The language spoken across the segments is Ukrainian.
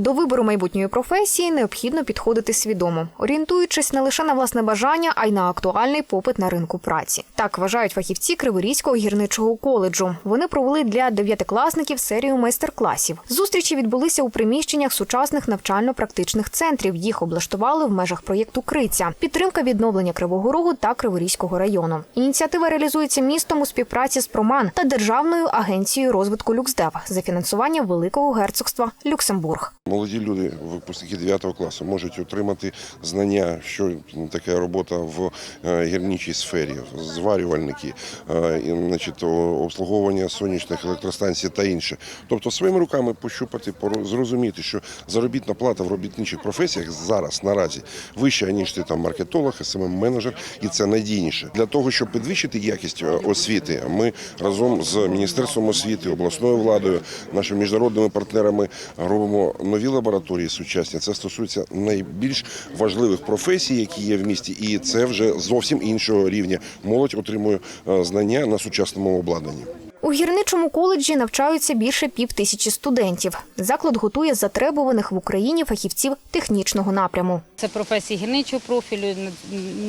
До вибору майбутньої професії необхідно підходити свідомо, орієнтуючись не лише на власне бажання, а й на актуальний попит на ринку праці. Так вважають фахівці Криворізького гірничого коледжу. Вони провели для дев'ятикласників серію майстер-класів. Зустрічі відбулися у приміщеннях сучасних навчально-практичних центрів. Їх облаштували в межах проєкту Криця, підтримка відновлення Кривого Рогу та Криворізького району. Ініціатива реалізується містом у співпраці з Проман та Державною агенцією розвитку Люксдев за фінансування Великого герцогства Люксембург. Молоді люди, випускники 9 класу, можуть отримати знання, що таке робота в е, гірничій сфері, зварювальники, е, значить, обслуговування сонячних електростанцій та інше. Тобто своїми руками пощупати, зрозуміти, що заробітна плата в робітничих професіях зараз наразі вища, ніж ти там маркетолог, СММ менеджер, і це надійніше. Для того, щоб підвищити якість е, освіти, ми разом з міністерством освіти, обласною владою, нашими міжнародними партнерами робимо нові лабораторії сучасні. Це стосується найбільш важливих професій, які є в місті, і це вже зовсім іншого рівня. Молодь отримує е, знання на сучасному обладнанні. У гірничому коледжі навчаються більше пів тисячі студентів. Заклад готує затребуваних в Україні фахівців технічного напряму. Це професії гірничого профілю,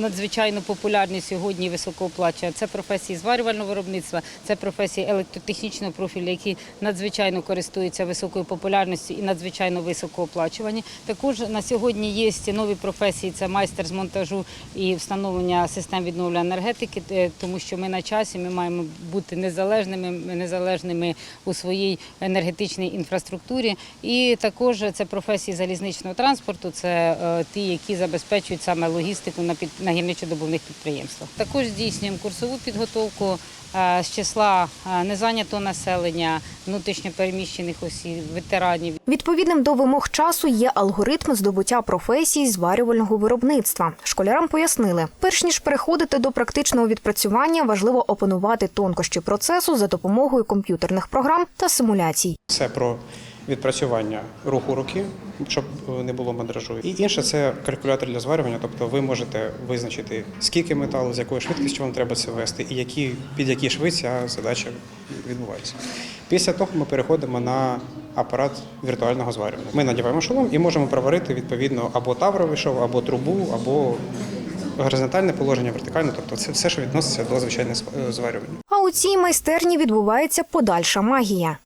надзвичайно популярні сьогодні і. Це професії зварювального виробництва, це професії електротехнічного профілю, які надзвичайно користуються високою популярністю і надзвичайно високооплачувані. Також на сьогодні є нові професії: це майстер з монтажу і встановлення систем відновлення енергетики, е, тому що ми на часі, ми маємо бути незалежними, незалежними у своїй енергетичній інфраструктурі. І також це професії залізничного транспорту, це е, ті, які забезпечують саме логістику на під на гірничо-добувних підприємствах. Також здійснюємо курсову підготовку з числа е, незайнятого населення, внутрішньопереміщених осіб, ветеранів. Відповідним до вимог часу є алгоритм здобуття професій зварювального виробництва. Школярам пояснили, перш ніж переходити до практичного відпрацювання, важливо опанувати тонкощі процесу за допомогою комп'ютерних програм та симуляцій. Це про відпрацювання руху руки, щоб не було мандражу. І інше це калькулятор для зварювання. Тобто ви можете визначити, скільки металу, з якою швидкістю вам треба це вести, і які, під які шви ця задача відбувається. Після того ми переходимо на апарат віртуального зварювання. Ми надіваємо шолом і можемо проварити відповідно або тавровий шов, або трубу, або горизонтальне положення, вертикальне, тобто це все, що відноситься до звичайного е, зварювання. А у цій майстерні відбувається подальша магія.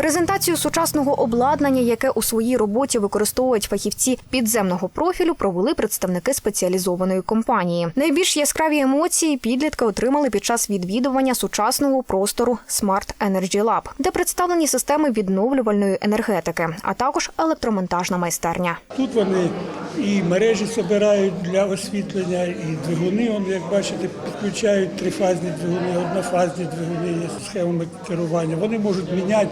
Презентацію сучасного обладнання, яке у своїй роботі використовують фахівці підземного профілю, провели представники спеціалізованої компанії. Найбільш яскраві емоції підлітки отримали під час відвідування сучасного простору Smart Energy Lab, де представлені системи відновлювальної енергетики, а також електромонтажна майстерня. Тут вони і мережі збирають для освітлення, і двигуни, он, як бачите, підключають трифазні двигуни, однофазні двигуни є схемами керування. Вони можуть міняти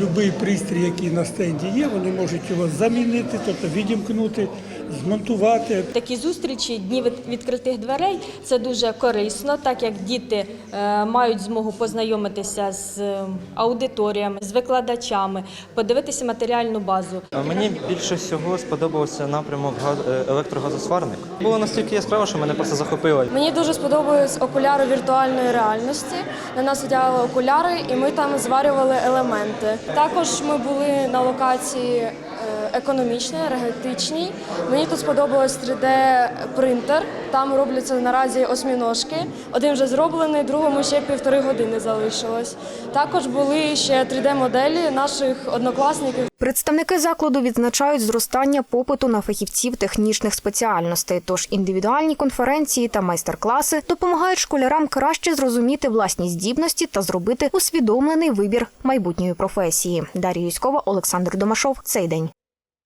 будь-який пристрій, який на стенді є, вони можуть його замінити, тобто відімкнути, змонтувати. Такі зустрічі, дні відкритих дверей це дуже корисно, так як діти е, мають змогу познайомитися з е, аудиторіями, з викладачами, подивитися матеріальну базу. Мені більше всього сподобався напрямок е, електрогазосварник. Було настільки яскраво, що мене просто захопило. Мені дуже сподобались окуляри віртуальної реальності. На нас одягали окуляри, і ми там зварювали елементи. Також ми були на локації е, енергетичний. Мені тут сподобалось 3D-принтер. Там робляться наразі осьміножки. Один вже зроблений, другому ще півтори години залишилось. Також були ще 3D-моделі наших однокласників. Представники закладу відзначають зростання попиту на фахівців технічних спеціальностей. Тож індивідуальні конференції та майстер-класи допомагають школярам краще зрозуміти власні здібності та зробити усвідомлений вибір майбутньої професії. Дар'я Юськова, Олександр Домашов. Цей день.